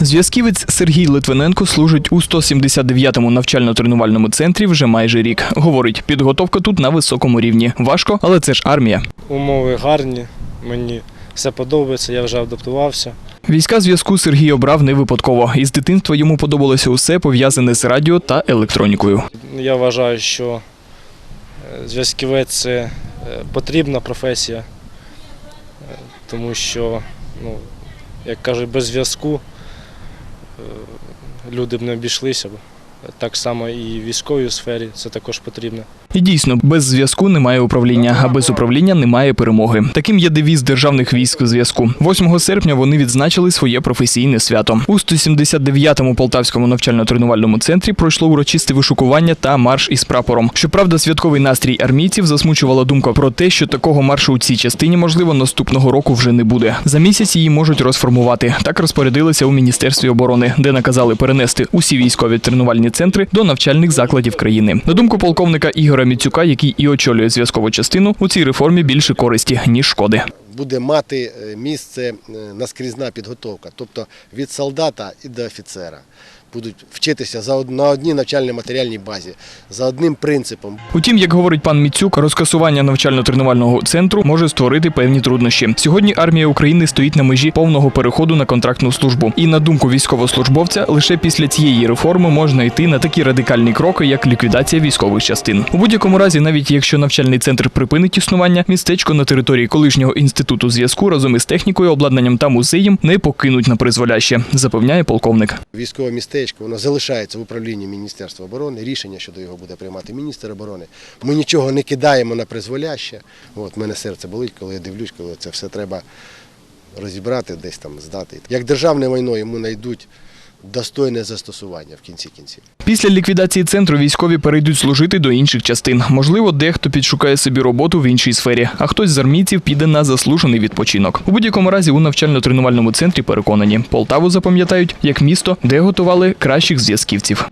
Зв'язківець Сергій Литвиненко служить у 179-му навчально-тренувальному центрі вже майже рік. Говорить, підготовка тут на високому рівні. Важко, але це ж армія. Умови гарні, мені все подобається, я вже адаптувався. Війська зв'язку Сергій обрав не випадково. Із дитинства йому подобалося усе пов'язане з радіо та електронікою. Я вважаю, що е, зв'язківець це е, потрібна професія, е, тому що, ну, як кажуть, без зв'язку люди б не обійшлися. Так само і військовій сфері це також потрібно. І дійсно, без зв'язку немає управління, а без управління немає перемоги. Таким є девіз державних військ зв'язку. 8 серпня вони відзначили своє професійне свято. У 179-му полтавському навчально-тренувальному центрі пройшло урочисте вишукування та марш із прапором. Щоправда, святковий настрій армійців засмучувала думка про те, що такого маршу у цій частині можливо наступного року вже не буде. За місяць її можуть розформувати. Так розпорядилися у міністерстві оборони, де наказали перенести усі військові тренувальні центри до навчальних закладів країни. На думку полковника Ігоря Міцюка, який і очолює зв'язкову частину, у цій реформі більше користі ніж шкоди. буде мати е, місце е, наскрізна підготовка, тобто від солдата і до офіцера. Будуть вчитися за на одній навчальній матеріальній базі, за одним принципом. Утім, як говорить пан Міцюк, розкасування навчально-тренувального центру може створити певні труднощі. Сьогодні армія України стоїть на межі повного переходу на контрактну службу. І на думку військовослужбовця, лише після цієї реформи можна йти на такі радикальні кроки, як ліквідація військових частин. У будь-якому разі, навіть якщо навчальний центр припинить існування, містечко на території колишнього інституту зв'язку разом із технікою, обладнанням та музеєм не покинуть на призволяще, запевняє полковник. Військове містечко воно залишається в управлінні Міністерства оборони. Рішення щодо його буде приймати міністр оборони. Ми нічого не кидаємо на призволяще. От мене серце болить, коли я дивлюсь, коли це все треба розібрати, десь там здати. Як державне майно йому знайдуть достойне застосування в кінці кінців. Після ліквідації центру військові перейдуть служити до інших частин. Можливо, дехто підшукає собі роботу в іншій сфері, а хтось з армійців піде на заслужений відпочинок. У будь-якому разі у навчально-тренувальному центрі переконані, Полтаву запам'ятають як місто, де готували кращих зв'язківців.